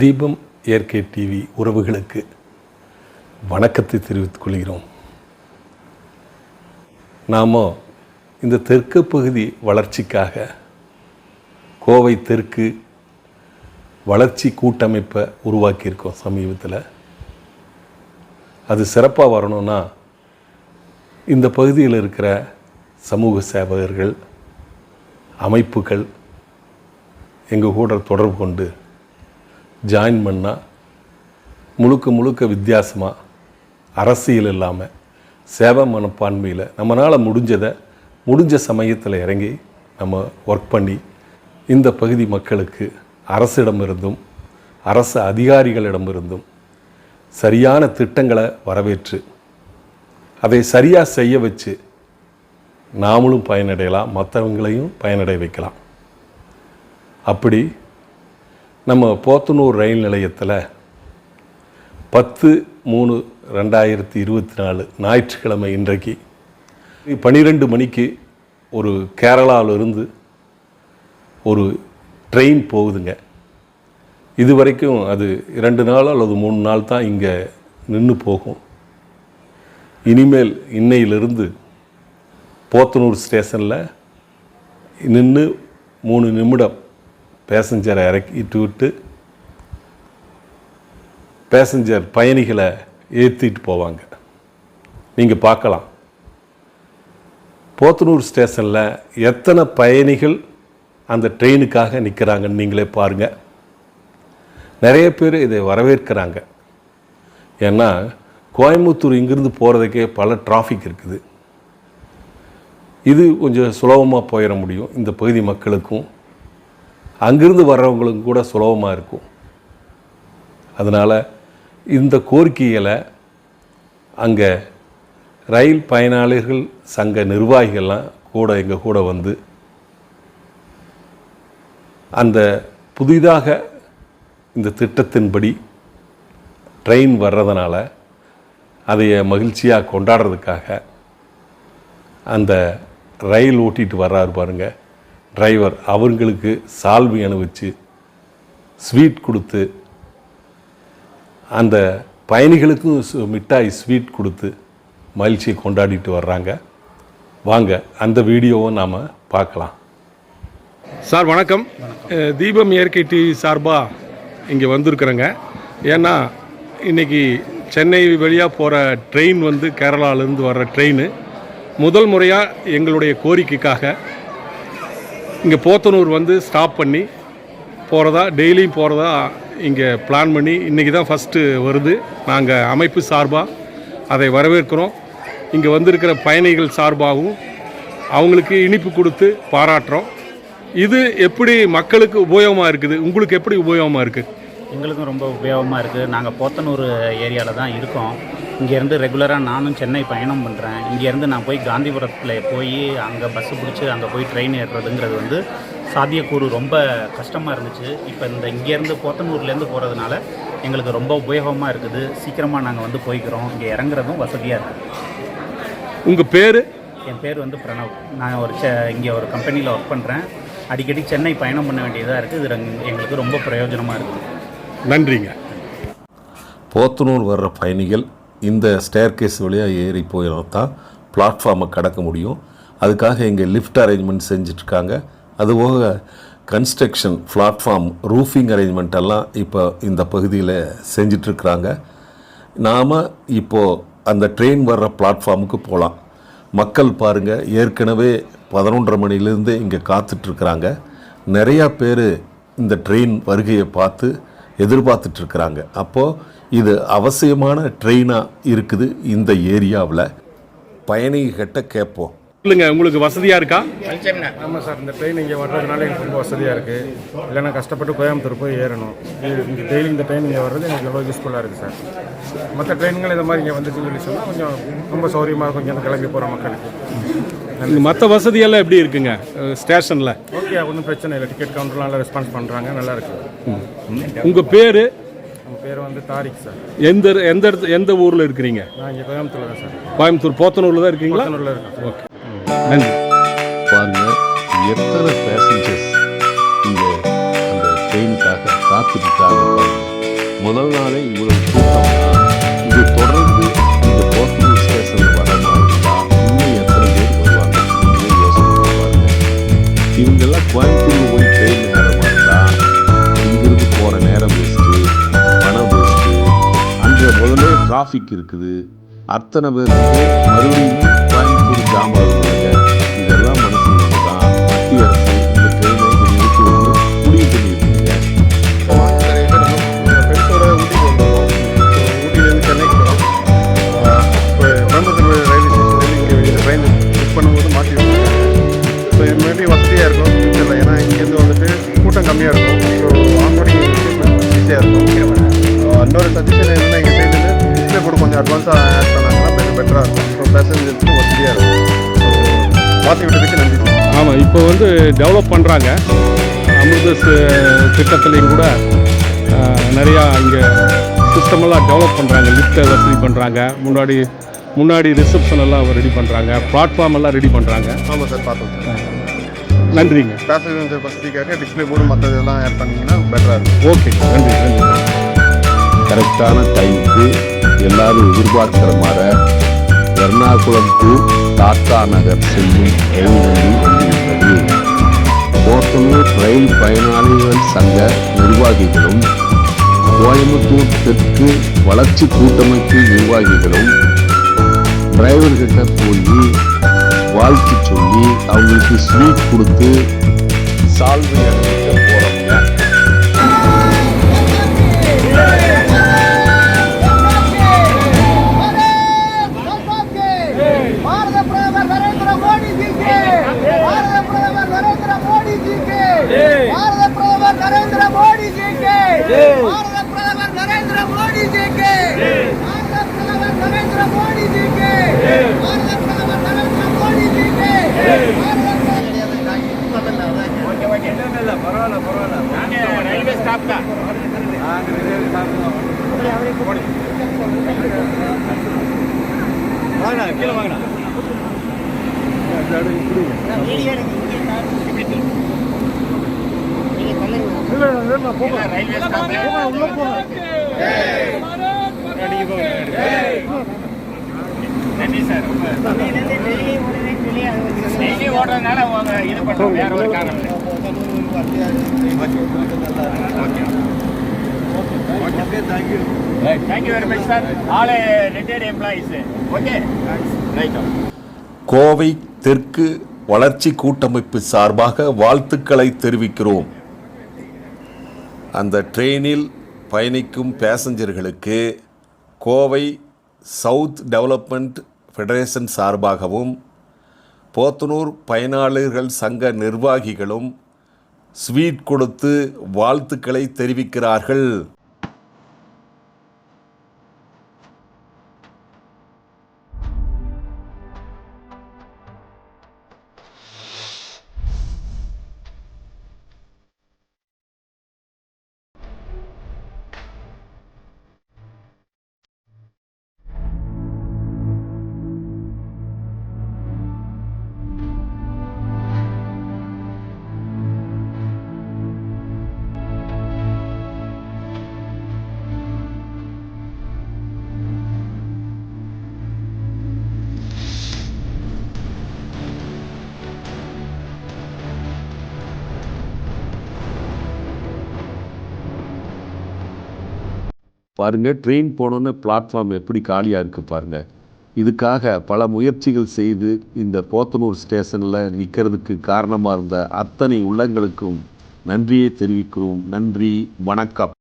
தீபம் இயற்கை டிவி உறவுகளுக்கு வணக்கத்தை தெரிவித்துக் கொள்கிறோம். நாம் இந்த தெற்கு பகுதி வளர்ச்சிக்காக கோவை தெற்கு வளர்ச்சி கூட்டமைப்பை உருவாக்கியிருக்கோம் சமீபத்தில். அது சிறப்பாக வரணும்னா இந்த பகுதியில் இருக்கிற சமூக சேவகர்கள் அமைப்புகள் எங்கள் கூட தொடர்பு கொண்டு ஜாயின் பண்ணால் முழுக்க முழுக்க வித்தியாசமாக அரசியல் இல்லாமல் சேவை மனப்பான்மையில் நம்மளால் முடிஞ்சதை முடிஞ்ச சமயத்தில் இறங்கி நம்ம ஒர்க் பண்ணி இந்த பகுதி மக்களுக்கு அரசிடமிருந்தும் அரசு அதிகாரிகளிடமிருந்தும் சரியான திட்டங்களை வரவேற்று அதை சரியாக செய்ய வச்சு நாமளும் பயனடையலாம் மற்றவங்களையும் பயனடைய வைக்கலாம். அப்படி நம்ம போத்தனூர் ரயில் நிலையத்தில் பத்து மூணு ரெண்டாயிரத்தி இருபத்தி நாலு ஞாயிற்றுக்கிழமை இன்றைக்கு பன்னிரெண்டு மணிக்கு ஒரு கேரளாவிலிருந்து ஒரு ட்ரெயின் போகுதுங்க. இது வரைக்கும் அது இரண்டு நாள் அல்லது மூணு நாள் தான் இங்கே நின்று போகும். இனிமேல் இன்னையிலிருந்து போத்தனூர் ஸ்டேஷனில் நின்று மூணு நிமிடம் பேசஞ்சரை இறக்கிட்டு விட்டு பேசஞ்சர் பயணிகளை ஏற்றிட்டு போவாங்க. நீங்கள் பார்க்கலாம். போத்தனூர் ஸ்டேஷனில் எத்தனை பயணிகள் அந்த ட்ரெயினுக்காக நிற்கிறாங்கன்னு நீங்களே பாருங்கள் நிறைய பேர் இதை வரவேற்கிறாங்க. ஏன்னா கோயம்புத்தூர் இங்கிருந்து போகிறதுக்கே பல டிராஃபிக் இருக்குது. இது கொஞ்சம் சுலபமாக போயிட முடியும். இந்த பகுதி மக்களுக்கும். அங்கிருந்து வர்றவங்களுக்கும் கூட சுலபமாக இருக்கும். அதனால் இந்த கோரிக்கைகளை அங்கே ரயில் பயனாளிகள் சங்க நிர்வாகிகள்லாம் கூட எங்கள் கூட வந்து அந்த புதிதாக இந்த திட்டத்தின்படி ட்ரெயின் வர்றதுனால அதைய மகிழ்ச்சியாக கொண்டாடுறதுக்காக அந்த ரயில் ஓட்டிகிட்டு வர்றாரு பாருங்கள் டிரைவர் அவங்களுக்கு சால்வி அனுபவிச்சு ஸ்வீட் கொடுத்து அந்த பயணிகளுக்கும் மிட்டாய் ஸ்வீட் கொடுத்து மகிழ்ச்சியை கொண்டாடிட்டு வர்றாங்க. வாங்க அந்த வீடியோவை நாம் பார்க்கலாம். சார் வணக்கம். தீபம் இயற்கை டிவி சார்பாக இங்கே வந்திருக்கிறேங்க. ஏன்னா இன்னைக்கு சென்னை வழியாக போகிற ட்ரெயின் வந்து கேரளாவிலேருந்து வர்ற ட்ரெயின் முதல் முறையாக எங்களுடைய கோரிக்கைக்காக இங்கே போத்தனூர் வந்து ஸ்டாப் பண்ணி போகிறதா டெய்லியும் போகிறதா இங்கே பிளான் பண்ணி இன்றைக்கி தான் ஃபஸ்ட்டு வருது. நாங்கள் அமைப்பு சார்பாக அதை வரவேற்கிறோம். இங்கே வந்திருக்கிற பயணிகள் சார்பாகவும் அவங்களுக்கு இனிப்பு கொடுத்து பாராட்டுறோம். இது எப்படி மக்களுக்கு உபயோகமாக இருக்குது? உங்களுக்கு எப்படி உபயோகமாக இருக்குது எங்களுக்கும் ரொம்ப உபயோகமாக இருக்குது நாங்கள் போத்தனூர் ஏரியாவில் தான் இருக்கோம். இங்கேருந்து ரெகுலராக நானும் சென்னை பயணம் பண்ணுறேன் இங்கேருந்து நான் போய் காந்திபுரத்தில் போய் அங்கே பஸ்ஸு பிடிச்சி அங்கே போய் ட்ரெயின் ஏறுறதுங்கிறது வந்து சாத்தியக்கூறு ரொம்ப கஷ்டமாக இருந்துச்சு. இப்போ இந்த இங்கேருந்து போத்தனூர்லேருந்து போகிறதுனால எங்களுக்கு ரொம்ப உபயோகமாக இருக்குது. சீக்கிரமாக நாங்கள் வந்து போய்க்கிறோம். இங்கே இறங்குறதும் வசதியாக இருக்குது உங்கள் பேர்? என் பேர் வந்து பிரணவ். நான் ஒரு செ இங்கே ஒரு கம்பெனியில் ஒர்க் பண்ணுறேன் அடிக்கடி சென்னை பயணம் பண்ண வேண்டியதாக இருக்குது இது எங்களுக்கு ரொம்ப பிரயோஜனமாக இருக்குது நன்றிங்க. போத்தனூர் வர்ற பயணிகள் இந்த ஸ்டேர்கேஸ் வழியாக ஏறி போயினா தான் பிளாட்ஃபார்மை கடக்க முடியும். அதுக்காக இங்கே லிஃப்ட் அரேஞ்ச்மெண்ட் செஞ்சிட்ருக்காங்க. அதுபோக கன்ஸ்ட்ரக்ஷன் பிளாட்ஃபார்ம் ரூஃபிங் அரேஞ்ச்மெண்ட் எல்லாம் இப்போ இந்த பகுதியில் செஞ்சிட்ருக்குறாங்க. நாம் இப்போது அந்த ட்ரெயின் வர்ற பிளாட்ஃபார்முக்கு போகலாம் மக்கள் பாருங்கள் ஏற்கனவே பதினொன்றரை மணிலேருந்து இங்கே காத்துட்ருக்குறாங்க. நிறையா பேர் இந்த ட்ரெயின் வருகையை பார்த்து எதிர்பார்த்துட்ருக்குறாங்க. அப்போது இது அவசியமான ட்ரெயினாக இருக்குது இந்த ஏரியாவில். பயணிகிட்ட கேட்போம் இல்லைங்க உங்களுக்கு வசதியாக இருக்கா? ஆமாம் சார் இந்த ட்ரெயின் இங்கே வர்றதுனால எனக்கு ரொம்ப வசதியாக இருக்குது இல்லைன்னா கஷ்டப்பட்டு கோயம்புத்தூர் போய் ஏறணும். இங்கே டெய்லி இந்த ட்ரெயின் இங்கே வர்றது எனக்கு ரொம்ப யூஸ்ஃபுல்லாக இருக்குது சார். மற்ற ட்ரெயின்கள் இந்த மாதிரி இங்கே வந்துச்சுன்னு சொல்லி சொன்னால் கொஞ்சம் ரொம்ப சௌகரியமாக இருக்கும் இங்கே கிளம்பி போகிற மக்களுக்கு. மற்ற வசதியெல்லாம் எப்படி இருக்குங்க? ஸ்டேஷனில்? ஓகே ஒன்றும் பிரச்சனை இல்லை. டிக்கெட் கவுண்டர்லாம் நல்லா ரெஸ்பான்ஸ் பண்ணுறாங்க நல்லா இருக்குது உங்கள் பேர்? பேர் வந்து தாரிக் சார். எந்த எந்த எந்த ஊரில் இருக்கிறீங்க? நான் இங்கே கோயம்புத்தூர் சார் கோயம்புத்தூர் போத்தனூரில் தான் இருக்கீங்களா? போத்தனூரில் இருக்கேன் ஓகே. நன்றி. பாருங்க எத்தனை பேசஞ்சர்ஸ் இங்கே அந்த ட்ரெயினுக்காக காத்திருக்காங்க முதல் நாளே இவ்வளவு கூட்டம். இது தொடர்ந்து இந்த போத்தனூர் ஸ்டேஷன் வர இன்னும் எத்தனை பேர் வருவாங்க? இவங்கெல்லாம் கோயம்புத்தூர் போய் ட்ரெயின் டிராஃபிக் இருக்குது. அத்தனை பேர் நம்ம ஃப்ரெண்ட்ஸோட ஊட்டிக்கு வந்திருக்கோம் ஊட்டிலேருந்து சென்னைக்கு போகிறோம் இப்போ கோயம்புத்தூர் ரயில்வே ஸ்டேஷன்லேருந்து இங்கே ட்ரெயின் புக் பண்ணும்போது மாற்றி வசதியாக இருக்கும் ஃபியூச்சரில் ஏன்னா இங்கேருந்து வந்துட்டு கூட்டம் கம்மியாக இருக்கும் ஸோ ஆன்போர்டிங் ஈஸியாக இருக்கும் இன்னொரு சஜஷன் என்னென்னா கூட கொஞ்சம் அட்வான்ஸாக ஆட் பண்ணாங்கன்னா கொஞ்சம் பெட்டராக இருக்கும். ஸோ பேசஞ்சர்ஸ்க்கு வசதியாக இருக்கும். ஸோ மாற்றி விட்டதுக்கு நன்றி. சார் ஆமாம் இப்போ வந்து டெவலப் பண்ணுறாங்க அமிர்தஸ் திட்டத்துலேயும் கூட நிறையா இங்கே சிஸ்டமெல்லாம் டெவலப் பண்ணுறாங்க லிஃப்ட்டை வசதி பண்ணுறாங்க முன்னாடி முன்னாடி ரிசப்ஷன் எல்லாம் ரெடி பண்ணுறாங்க பிளாட்ஃபார்ம் எல்லாம் ரெடி பண்ணுறாங்க ஆமாம் சார் பார்த்தோம் சார். நன்றிங்க. பேசஞ்சர் வசதிக்காக டிஸ்பிளே போர்டு மற்றதெல்லாம் ஆட் பண்ணிங்கன்னா பெட்டராக இருக்கும். ஓகே நன்றி நன்றி. கரெக்டான டைமுக்கு எல்லாரும் எதிர்பார்க்கிற மாதிரி எர்ணாகுளம் டு டாட்டா நகர் செல்லும் ரயில் வண்டி வந்துவிட்டது. போத்தனூர் ரயில் பயனாளிகள் சங்க நிர்வாகிகளும் கோயம்புத்தூர் தெற்கு வளர்ச்சி கூட்டமைப்பு நிர்வாகிகளும் டிரைவர்கிட்ட போய் வாழ்த்து சொல்லி அவங்களுக்கு ஸ்வீட் கொடுத்து சால்வை அணிவிக்க ரயில்வே ஸ்டாப் நன்றி சார் டெய்லி ஓடுறதுனால இது பண்ணுறோம் வேற ஒரு காரணம் thank you very much sir all retired okay right Kovai தெற்கு வளர்ச்சி கூட்டமைப்பு சார்பாக வாழ்த்துக்களை தெரிவிக்கிறோம். அந்த ட்ரெயினில் பயணிக்கும் பேசஞ்சர்களுக்கு கோவை சவுத் டெவலப்மெண்ட் ஃபெடரேஷன் சார்பாகவும் போத்தனூர் பயனாளர்கள் சங்க நிர்வாகிகளும் ஸ்வீட் கொடுத்து வாழ்த்துக்களை தெரிவிக்கிறார்கள். பாருங்கள் ட்ரெயின் போனோன்னு பிளாட்ஃபார்ம் எப்படி காலியாக இருக்குது பாருங்க. இதுக்காக பல முயற்சிகள் செய்து இந்த போத்தனூர் ஸ்டேஷனில் நிற்கிறதுக்கு காரணமாக இருந்த அத்தனை உள்ளங்களுக்கும் நன்றியை தெரிவிக்கிறோம். நன்றி வணக்கம்.